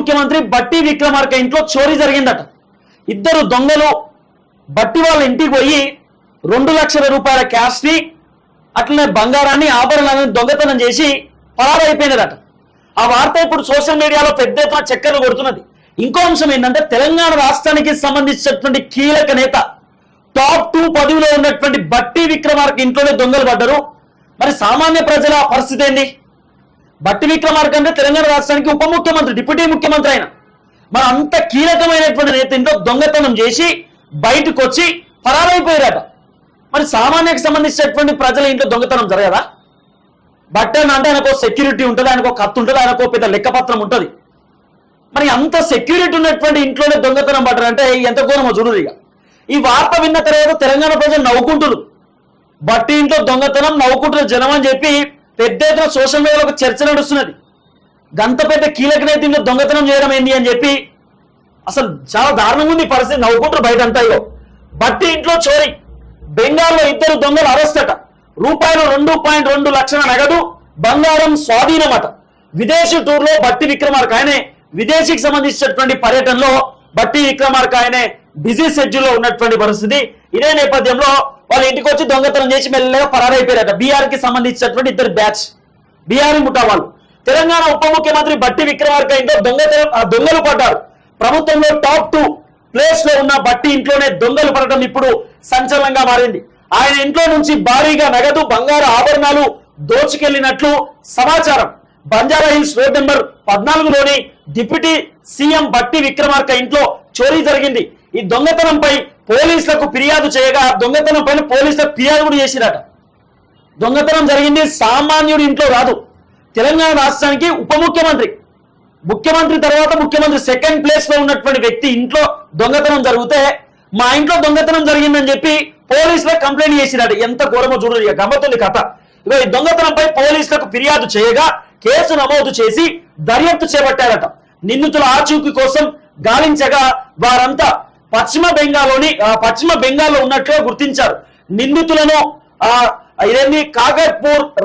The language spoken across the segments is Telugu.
ముఖ్యమంత్రి బట్టి విక్రమార్క ఇంట్లో చోరీ జరిగిందట. ఇద్దరు దొంగలు బట్టి వాళ్ళ ఇంటికి పోయి రెండు లక్షల రూపాయల క్యాష్ని అట్లనే బంగారాన్ని ఆభరణాలను దొంగతనం చేసి పరారైపోయినదట ఆ వార్త ఇప్పుడు సోషల్ మీడియాలో పెద్ద ఎత్తున చక్కర్లు కొడుతున్నది. ఇంకో అంశం ఏంటంటే తెలంగాణ రాష్ట్రానికి సంబంధించినటువంటి కీలక నేత టాప్ టూ పదవిలో ఉన్నటువంటి బట్టి విక్రమార్క ఇంట్లోనే దొంగలు పడ్డరు. మరి సామాన్య ప్రజల పరిస్థితి ఏంటి బట్టి విక్రమార్కంటే తెలంగాణ రాష్ట్రానికి ఉప ముఖ్యమంత్రి డిప్యూటీ ముఖ్యమంత్రి ఆయన. మరి అంత కీలకమైనటువంటి నేత ఇంట్లో దొంగతనం చేసి బయటకు వచ్చి పరారైపోయారట. మరి సామాన్యకు సంబంధించినటువంటి ప్రజల ఇంట్లో దొంగతనం జరగదా? బట్టన్ అంటే ఆయనకు సెక్యూరిటీ ఉంటుంది ఆయనకు కత్తు ఉంటుంది ఆయనకు పెద్ద లెక్కపత్రం ఉంటుంది. మరి అంత సెక్యూరిటీ ఉన్నటువంటి ఇంట్లోనే దొంగతనం పడ్డారంటే ఎంత ఘోరమో చూడదు ఇక. ఈ వార్త విన్న తర్వాత తెలంగాణ ప్రజలు నవ్వుకుంటున్నారు. బట్టి ఇంట్లో దొంగతనం నవ్వుకుంటున్న జనం అని చెప్పి పెద్ద ఎత్తున సోషల్ మీడియాలో ఒక చర్చ నడుస్తున్నది. గంత పెద్ద కీలక నేతలు దొంగతనం చేయడం ఏంటి అని చెప్పి అసలు చాలా దారుణంగా ఉంది పరిస్థితి. నవ్వుకుంటారు బయట అంతా బట్టి ఇంట్లో చోరీ. బెంగాల్లో ఇద్దరు దొంగలు అరెస్ట్ అట. రూపాయలు రెండు పాయింట్ రెండు లక్షల నగదు బంగారం స్వాధీనమట విదేశీ టూర్లో బట్టి విక్రమార్క ఆయనే విదేశీకి సంబంధించినటువంటి పర్యటనలో బట్టి విక్రమార్క ఆయనే బిజీ షెడ్యూల్లో ఉన్నటువంటి పరిస్థితి. ఇదే నేపథ్యంలో వాళ్ళ ఇంటికి వచ్చి దొంగతనం చేసి మెల్లగా పరారైపోయారట. బీఆర్కి సంబంధించినటువంటి ఇద్దరు బ్యాచ్. బీఆర్ ముఠా వాళ్ళు. తెలంగాణ ఉప ముఖ్యమంత్రి బట్టి విక్రమార్క ఇంట్లో దొంగతనం దొంగలు పడ్డారు. ప్రభుత్వంలో టాప్ టూ ప్లేస్లో ఉన్న బట్టి ఇంట్లోనే దొంగలు పడటం ఇప్పుడు సంచలనంగా మారింది. ఆయన ఇంట్లో నుంచి భారీగా నగదు బంగారు ఆభరణాలు దోచుకెళ్ళినట్లు సమాచారం. బంజారా హిల్స్ రోడ్ నెంబర్ పద్నాలుగులోని డిప్యూటీ సీఎం బట్టి విక్రమార్క ఇంట్లో చోరీ జరిగింది. ఈ దొంగతనంపై పోలీసులకు ఫిర్యాదు చేయగా దొంగతనం పైన పోలీసులకు ఫిర్యాదు కూడా చేసిరట. దొంగతనం జరిగింది సామాన్యుడి ఇంట్లో రాదు. తెలంగాణ రాష్ట్రానికి ఉప ముఖ్యమంత్రి. ముఖ్యమంత్రి తర్వాత ముఖ్యమంత్రి సెకండ్ ప్లేస్లో ఉన్నటువంటి వ్యక్తి ఇంట్లో దొంగతనం జరిగితే మా ఇంట్లో దొంగతనం జరిగిందని చెప్పి పోలీసులకు కంప్లైంట్ చేసిరాడు ఎంత ఘోరమో చూడదు ఇక గమ్మతుంది కథ. ఇక ఈ దొంగతనంపై పోలీసులకు ఫిర్యాదు చేయగా కేసు నమోదు చేసి దర్యాప్తు చేపట్టారట. నిందితుల ఆచూకీ కోసం గాలించగా వారంతా పశ్చిమ బెంగాల్లోని పశ్చిమ బెంగాల్లో ఉన్నట్లుగా గుర్తించారు. నిందితులను ఆ, ఇదేంటి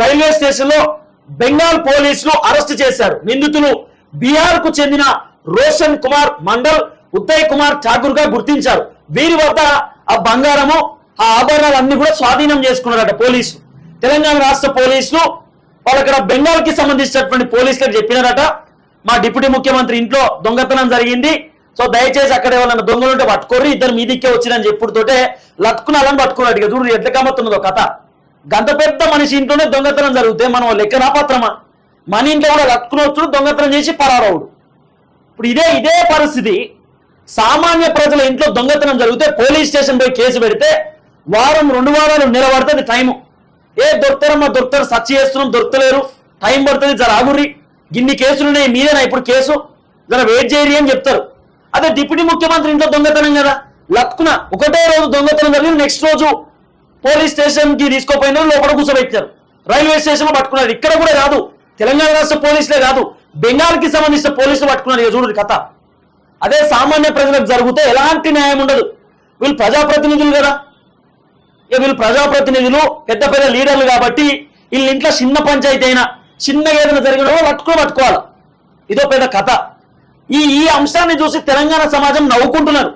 రైల్వే స్టేషన్లో బెంగాల్ పోలీసులు అరెస్ట్ చేశారు. నిందితులు బీహార్కు చెందిన రోషన్ కుమార్ మండల్ ఉదయ్ కుమార్ ఠాకూర్గా గుర్తించారు. వీరి వద్ద ఆ బంగారము ఆ ఆభరణాలు అన్ని కూడా స్వాధీనం చేసుకున్నారట పోలీసు. తెలంగాణ రాష్ట్ర పోలీసులు వాళ్ళు అక్కడ బెంగాల్కి సంబంధించినటువంటి పోలీసులకు చెప్పినారట. మా డిప్యూటీ ముఖ్యమంత్రి ఇంట్లో దొంగతనం జరిగింది. సో దయచేసి అక్కడ ఎవరైనా దొంగలు ఉంటే పట్టుకోరు ఇద్దరు మీదికే వచ్చిరని చెప్పుడుతోటే లత్కునాలని పట్టుకున్నాడు ఇక. చూడు ఎట్లా కమ్మతున్నదో కథ. గంత పెద్ద మనిషి ఇంట్లోనే దొంగతనం జరిగితే మనం లెక్కనా పత్రమా మన ఇంట్లో కూడా లత్కునొచ్చుడు దొంగతనం చేసి పరారవుడు. ఇప్పుడు ఇదే ఇదే పరిస్థితి. సామాన్య ప్రజల ఇంట్లో దొంగతనం జరిగితే పోలీస్ స్టేషన్ పోయి కేసు పెడితే వారం రెండు వారాలు నిలబడుతుంది టైము. ఏ దొరుకుతారమ్మా దొరుకుతారు సర్చ్ చేస్తున్నాం దొరకలేరు టైం పడుతుంది జర ఆగుర్రి. గిన్ని కేసులు ఉన్నాయి మీదేనా ఇప్పుడు కేసు? జర వెయిట్ చేయరి అని చెప్తారు. అదే డిప్యూటీ ముఖ్యమంత్రి ఇంట్లో దొంగతనం కదా. లక్కున ఒకటే రోజు దొంగతనం జరిగింది నెక్స్ట్ రోజు పోలీస్ స్టేషన్కి తీసుకోపోయిన లోపల కూర్చోబెట్టారు. రైల్వే స్టేషన్లో పట్టుకున్నారు. ఇక్కడ కూడా కాదు తెలంగాణ రాష్ట్ర పోలీసులే కాదు బెంగాల్కి సంబంధించిన పోలీసులు పట్టుకున్నారు. ఇక చూడు కథ. అదే సామాన్య ప్రజలకు జరిగితే ఎలాంటి న్యాయం ఉండదు. వీళ్ళు ప్రజాప్రతినిధులు కదా. ఇక వీళ్ళు ప్రజాప్రతినిధులు పెద్ద పెద్ద లీడర్లు కాబట్టి వీళ్ళ ఇంట్లో చిన్న పంచాయతీ అయినా చిన్నగా ఏదైనా జరిగిన పట్టుకుని పట్టుకోవాలి. ఇదో పెద్ద కథ. ఈ ఈ అంశాన్ని చూసి తెలంగాణ సమాజం నవ్వుకుంటున్నారు.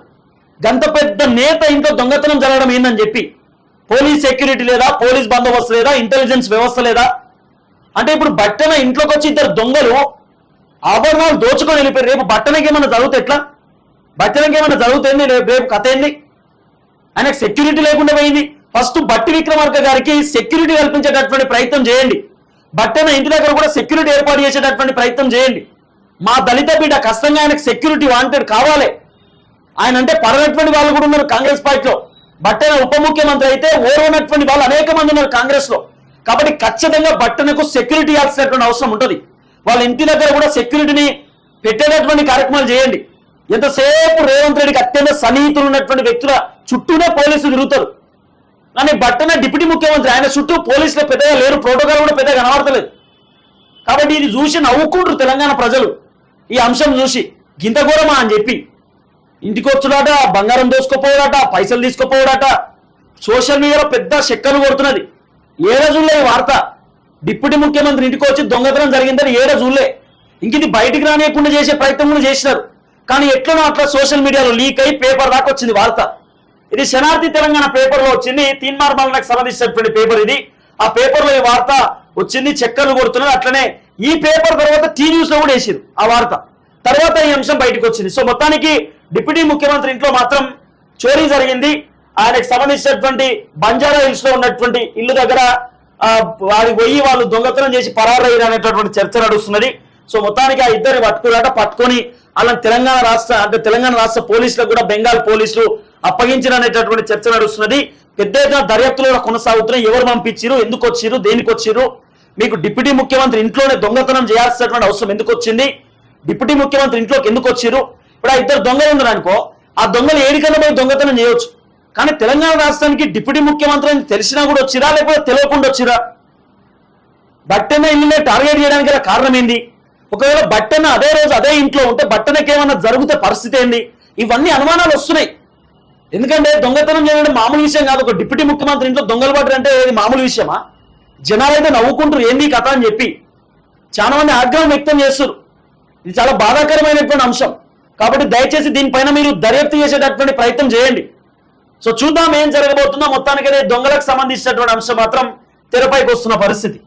గంత పెద్ద నేత ఇంత దొంగతనం జరగడం ఏందని చెప్పి. పోలీస్ సెక్యూరిటీ లేదా పోలీస్ బందోబస్తు లేదా ఇంటెలిజెన్స్ వ్యవస్థ లేదా. అంటే ఇప్పుడు బట్టన ఇంట్లోకి వచ్చి ఇద్దరు దొంగలు ఆభరణాలు దోచుకొని వెళ్ళిపోయారు. రేపు బట్టనకి ఏమైనా జరుగుతే ఎట్లా? బట్టనకి ఏమైనా జరుగుతుంది రేపు రేపు కథ ఏంది? ఆయనకు సెక్యూరిటీ లేకుండా పోయింది. ఫస్ట్ బట్టి విక్రమార్క గారికి సెక్యూరిటీ కల్పించేటటువంటి ప్రయత్నం చేయండి. బట్టన ఇంటి దగ్గర కూడా సెక్యూరిటీ ఏర్పాటు చేసేటటువంటి ప్రయత్నం చేయండి. మా దళిత బిడ్డ కష్టంగా ఆయనకు సెక్యూరిటీ వాంటెడ్ కావాలి. ఆయన అంటే పరనటువంటి వాళ్ళు కూడా ఉన్నారు కాంగ్రెస్ పార్టీలో. బట్టన ఉప ముఖ్యమంత్రి అయితే ఓర్వనటువంటి వాళ్ళు అనేక మంది ఉన్నారు కాంగ్రెస్లో కాబట్టి ఖచ్చితంగా బట్టనకు సెక్యూరిటీ ఇవ్వాల్సినటువంటి అవసరం ఉంటుంది. వాళ్ళ ఇంటి దగ్గర కూడా సెక్యూరిటీని పెట్టేటటువంటి కార్యక్రమాలు చేయండి. ఎంతసేపు రేవంత్ రెడ్డికి అత్యంత సన్నిహితులు ఉన్నటువంటి వ్యక్తుల చుట్టూనే పోలీసులు తిరుగుతారు. కానీ బట్టన డిప్యూటీ ముఖ్యమంత్రి ఆయన చుట్టూ పోలీసులు పెద్దగా లేరు ప్రోటోకాల్ కూడా పెద్దగా కనబడతలేదు. కాబట్టి ఇది చూసి నవ్వుకుంటారు తెలంగాణ ప్రజలు. ఈ అంశం చూసి గింత ఘోరమా? అని చెప్పి ఇంటికి వచ్చుడాట బంగారం దోసుకోపోవడట పైసలు తీసుకోపోవడట సోషల్ మీడియాలో పెద్ద చెక్కలు కొడుతున్నది. ఏ రోజుల్లో ఈ వార్త? డిప్యూటీ ముఖ్యమంత్రి ఇంటికి వచ్చి దొంగతనం జరిగిందని ఏ రోజులే ఇంక ఇది బయటికి రానియకుండా చేసే ప్రయత్నం కూడా చేసినారు. కానీ ఎట్లనో అట్లా సోషల్ మీడియాలో లీక్ అయి పేపర్ దాకా వచ్చింది వార్త. ఇది శనార్థి తెలంగాణ పేపర్లో వచ్చింది. తీన్మార్ మరణకు సంబంధించినటువంటి పేపర్ ఇది. ఆ పేపర్లో ఈ వార్త వచ్చింది చెక్కలు కొడుతున్నారు అట్లనే ఈ పేపర్ తర్వాత టీ న్యూస్లో కూడా వేసారు ఆ వార్త. తర్వాత ఈ అంశం బయటకు వచ్చింది. సో మొత్తానికి డిప్యూటీ ముఖ్యమంత్రి ఇంట్లో మాత్రం చోరీ జరిగింది. ఆయనకు సంబంధించినటువంటి బంజారా హిల్స్లో ఉన్నటువంటి ఇల్లు దగ్గర వారి పోయి వాళ్ళు దొంగతనం చేసి పరారయ్యారు అనేటటువంటి చర్చ నడుస్తున్నది. సో మొత్తానికి ఆ ఇద్దరిని పట్టుకురాట పట్టుకొని అలా తెలంగాణ రాష్ట్ర అంటే తెలంగాణ రాష్ట్ర పోలీసులకు కూడా బెంగాల్ పోలీసులు అప్పగించిన అనేటటువంటి చర్చ నడుస్తున్నది. పెద్ద ఎత్తున దర్యాప్తులు కూడా కొనసాగుతున్నాయి. ఎవరు పంపించారు ఎందుకు వచ్చిరు దేనికి వచ్చిరు మీకు డిప్యూటీ ముఖ్యమంత్రి ఇంట్లోనే దొంగతనం చేయాల్సినటువంటి అవసరం ఎందుకు వచ్చింది? డిప్యూటీ ముఖ్యమంత్రి ఇంట్లోకి ఎందుకు వచ్చారు ఇప్పుడు ఆ ఇద్దరు దొంగలు ఉన్నారు అనుకో ఆ దొంగలు ఏడికన్నా పోయి దొంగతనం చేయొచ్చు. కానీ తెలంగాణ రాష్ట్రానికి డిప్యూటీ ముఖ్యమంత్రి అని తెలిసినా కూడా వచ్చిరా లేకపోతే తెలియకుండా వచ్చిరా బట్టెన్న ఇల్లునే టార్గెట్ చేయడానికి గల కారణం ఏంది? ఒకవేళ బట్టెన్న అదే రోజు అదే ఇంట్లో ఉంటే బట్టెనకి ఏమన్నా జరిగితే పరిస్థితి ఏంది? ఇవన్నీ అనుమానాలు వస్తున్నాయి. ఎందుకంటే దొంగతనం చేయడం మామూలు విషయం కాదు. ఒక డిప్యూటీ ముఖ్యమంత్రి ఇంట్లో దొంగలు పడ్డారంటే మామూలు విషయమా? జనాలు అయితే నవ్వుకుంటారు ఏంది కథ? అని చెప్పి. చాలా మంది ఆగ్రహం వ్యక్తం చేస్తారు ఇది చాలా బాధాకరమైనటువంటి అంశం. కాబట్టి దయచేసి దీనిపైన మీరు దర్యాప్తు చేసేటటువంటి ప్రయత్నం చేయండి. సో చూద్దాం ఏం జరగబోతుందో. మొత్తానికైతే దొంగలకు సంబంధించినటువంటి అంశం మాత్రం తెరపైకి వస్తున్న పరిస్థితి.